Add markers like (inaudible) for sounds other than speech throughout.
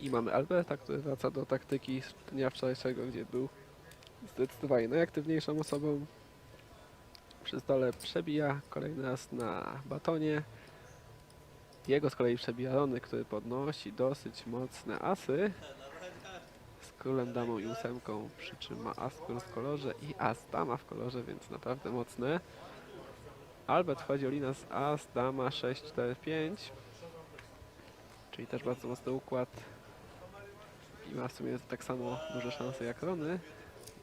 I mamy Alberta, który wraca do taktyki z dnia wczorajszego, gdzie był zdecydowanie najaktywniejszą osobą. Przy stole przebija kolejny raz na batonie. Jego z kolei przebija Rony, który podnosi dosyć mocne asy. Z królem, damą i ósemką, przy czym ma as w kolorze i as dama w kolorze, więc naprawdę mocne. Albert wchodzi Olina z as, dama 6, 4, 5. Czyli też bardzo mocny układ. I ma w sumie tak samo duże szanse jak Rony,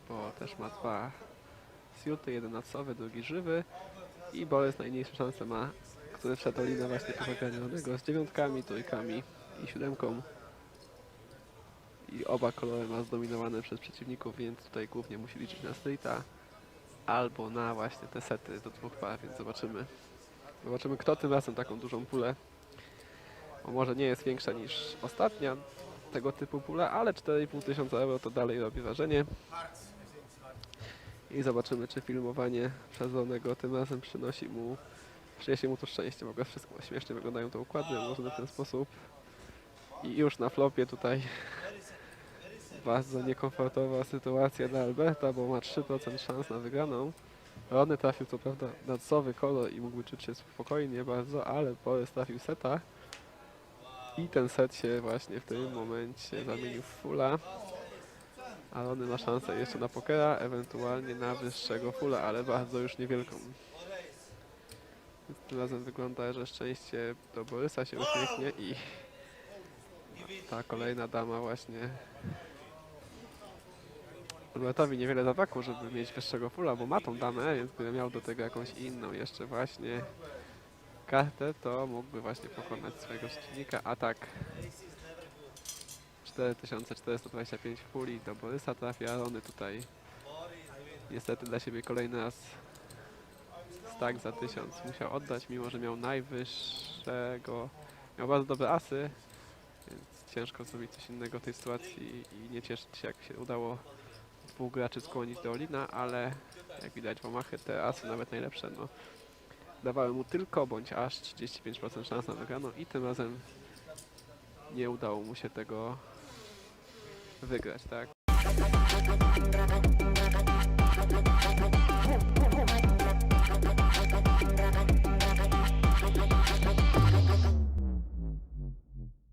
bo też ma dwa siuty, jeden nadsowy, drugi żywy. I Borys najmniejsze szanse ma, który wszedł Olina właśnie po zagraniu Ronego z dziewiątkami, trójkami i siódemką. I oba kolory ma zdominowane przez przeciwników, więc tutaj głównie musi liczyć na streeta albo na właśnie te sety do dwóch par, więc zobaczymy. Zobaczymy kto tym razem taką dużą pulę. Bo może nie jest większa niż ostatnia tego typu pula, ale 4,5 tysiąca euro to dalej robi wrażenie. I zobaczymy czy filmowanie przezwonego tym razem przynosi mu przyniesie mu to szczęście, bo wszystko śmiesznie wyglądają te układy, może na ten sposób. I już na flopie tutaj (laughs) bardzo niekomfortowa sytuacja dla Alberta, bo ma 3% szans na wygraną. Rony trafił co prawda na cowy kolor i mógłby czuć się spokojnie bardzo, ale Borys trafił seta. I ten set się właśnie w tym momencie zamienił w fulla. A Rony ma szansę jeszcze na pokera, ewentualnie na wyższego fulla, ale bardzo już niewielką. Tym razem wygląda, że szczęście do Borysa się uśmiechnie i ta kolejna dama właśnie Albertowi niewiele zabrakło, żeby mieć wyższego fulla, bo ma tą damę, więc gdyby miał do tego jakąś inną jeszcze właśnie kartę, to mógłby właśnie pokonać swojego przeciwnika, a tak 4425 puli do Borysa trafia, Rony tutaj niestety dla siebie kolejny raz stack za 1000 musiał oddać, mimo że miał najwyższego, miał bardzo dobre asy, więc ciężko zrobić coś innego w tej sytuacji i nie cieszyć się jak się udało dwóch graczy skłonić do Olina, ale jak widać pomachy te asy nawet najlepsze no dawały mu tylko bądź aż 35% szans na wygraną i tym razem nie udało mu się tego wygrać, tak?